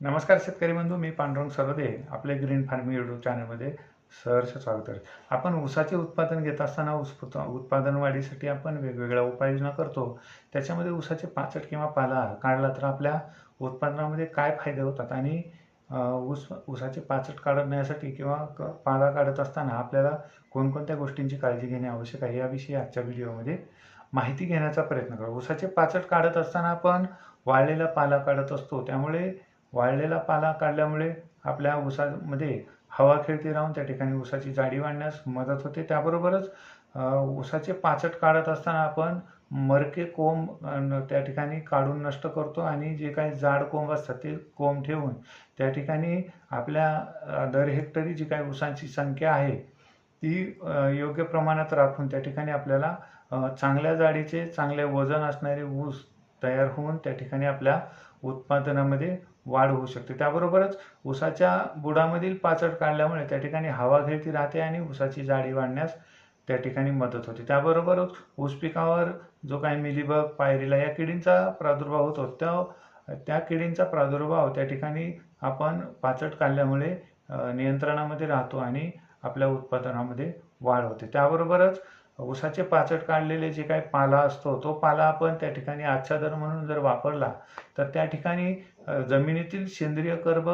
नमस्कार शेतकरी बंधू मी पांडुरंग सरदे आपले ग्रीन फार्मिंग यूट्यूब चॅनलमध्ये सहर्ष स्वागत आहे. आपण ऊसाचे उत्पादन घेत असताना ऊस उत्पादन वाढीसाठी आपण वेगवेगळ्या उपाययोजना करतो. त्याच्यामध्ये ऊसाचे पाचट किंवा पाला काढला तर आपल्या उत्पादनामध्ये काय फायदे होतात आणि ऊस ऊसाचे पाचट काढण्यासाठी किंवा क- पाला काढत असताना आपल्याला कोणकोणत्या गोष्टींची काळजी घेणे आवश्यक आहे याविषयी आजच्या व्हिडिओमध्ये माहिती घेण्याचा प्रयत्न करू. ऊसाचे पाचट काढत असताना आपण वाळलेला पाला काढत असतो. त्यामुळे वाळलेला पाला काढल्यामुळे आपल्या ऊसामध्ये हवा खेळती राहून त्या ठिकाणी ऊसाची जाडी वाढण्यास मदत होते. त्याबरोबरच ऊसाचे पाचट काढत असताना आपण मरके कोंब त्या ठिकाणी काढून नष्ट करतो आणि जे काही जाड कोंब असतात ते कोंब ठेवून त्या ठिकाणी आपल्या दर हेक्टरी जी काही ऊसांची संख्या आहे ती योग्य प्रमाणात राखून त्या ठिकाणी आपल्याला चांगल्या जाडीचे चांगले वजन असणारे ऊस तयार होऊन त्या ठिकाणी आपल्या उत्पादनामध्ये वाढ होऊ शकते. त्याबरोबरच ऊसाच्या बुडामधील पाचट काढल्यामुळे त्या ठिकाणी हवा खेळती राहते आणि ऊसाची जाडी वाढण्यास त्या ठिकाणी मदत होते. त्याबरोबरच ऊस पिकावर जो काही मिलीबग पायरीला या किडींचा प्रादुर्भाव होतो त्या त्या किडींचा प्रादुर्भाव त्या ठिकाणी आपण पाचट काढल्यामुळे नियंत्रणामध्ये राहतो आणि आपल्या उत्पादनामध्ये वाढ होते. त्याबरोबरच ऊसाचे पाचट काढलेले जे काही पाला असतो तो पाला आपण त्या ठिकाणी आच्छादन म्हणून जर वापरला तर त्या ठिकाणी जमिनीतील सेंद्रिय कर्ब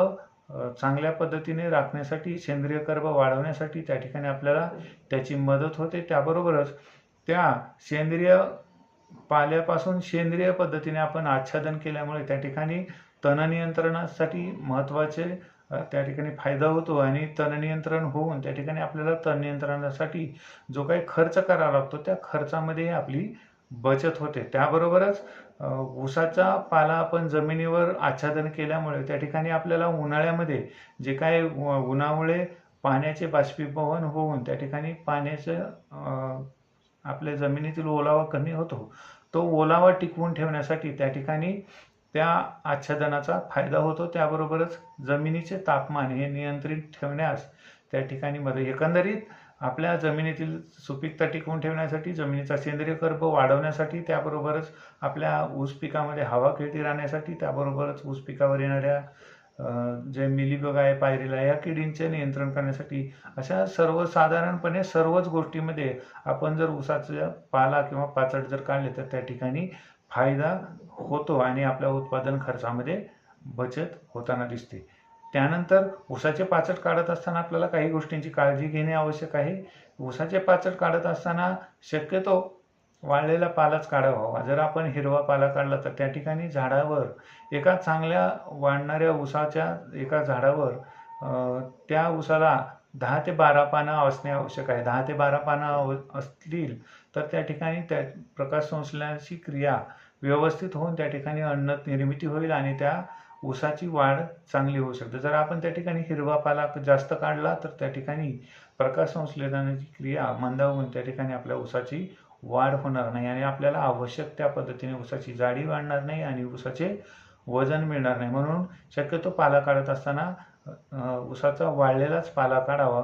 चांगल्या पद्धतीने राखण्यासाठी सेंद्रिय कर्ब वाढवण्यासाठी त्या ठिकाणी आपल्याला त्याची मदत होते. त्याबरोबरच त्या सेंद्रिय पाल्यापासून सेंद्रिय पद्धतीने आपण आच्छादन केल्यामुळे त्या ठिकाणी तण नियंत्रणासाठी महत्त्वाचे त्या ठिकाणी फायदा होतो आणि तण नियंत्रण होऊन त्या ठिकाणी आपल्याला तण नियंत्रणासाठी जो काही खर्च करावा लागतो त्या खर्चामध्ये आपली बचत होते. त्याबरोबरच ऊसाचा पाला आपण जमिनीवर आच्छादन केल्यामुळे त्या ठिकाणी आपल्याला उन्हाळ्यामध्ये जे काय उन्हामुळे पाण्याचे बाष्पीभवन होऊन त्या ठिकाणी पाण्याचं आपल्या जमिनीतील ओलावा कमी होतो. तो ओलावा टिकवून ठेवण्यासाठी त्या ठिकाणी त्या आच्छादनाचा फायदा होतो. त्याबरोबरच जमिनीचे तापमान हे नियंत्रित ठेवण्यास त्या ठिकाणी मदत. एकंदरीत आपल्या जमिनीतील सुपीकता टिकवून ठेवण्यासाठी जमिनीचा सेंद्रिय कर्ब वाढवण्यासाठी त्याबरोबरच आपल्या ऊस पिकामध्ये हवा खेळती राहण्यासाठी त्याबरोबरच ऊस पिकावर येणाऱ्या जे मिलीबग आहे पायरीला या किडींचे नियंत्रण करण्यासाठी अशा सर्वसाधारणपणे सर्वच गोष्टीमध्ये आपण जर ऊसाचा पाला किंवा पाचट जर काढले तर त्या ठिकाणी फायदा होतो आणि आपल्या उत्पादन खर्चामध्ये बचत होताना दिसते. त्यानंतर ऊसाचे पाचट काढत असताना आपल्याला काही गोष्टींची काळजी घेणे आवश्यक आहे. ऊसाचे पाचट काढत असताना शक्यतो वाळलेला पालाच काढावा. जर आपण हिरवा पाला काढला तर त्या ठिकाणी झाडावर एका चांगल्या वाढणाऱ्या ऊसाच्या एका झाडावर त्या ऊसाला दहा ते बारा पानं असणे आवश्यक आहे. दहा ते बारा पानं असतील तर त्या ठिकाणी त्या प्रकाश संश्लेषणाची क्रिया व्यवस्थित होऊन त्या ठिकाणी अन्न निर्मिती होईल आणि त्या ऊसाची वाढ चांगली होऊ शकते. जर आपण त्या ठिकाणी हिरवा पाला जास्त काढला तर त्या ठिकाणी प्रकाश संश्लेषणाची क्रिया मंदावून त्या ठिकाणी आपल्या ऊसाची वाढ होणार नाही आणि आपल्याला आवश्यक त्या पद्धतीने ऊसाची जाडी वाढणार नाही आणि ऊसाचे वजन मिळणार नाही. म्हणून शक्यतो पाला काढत असताना उसाचा वाळलेलाच पाला काढावा.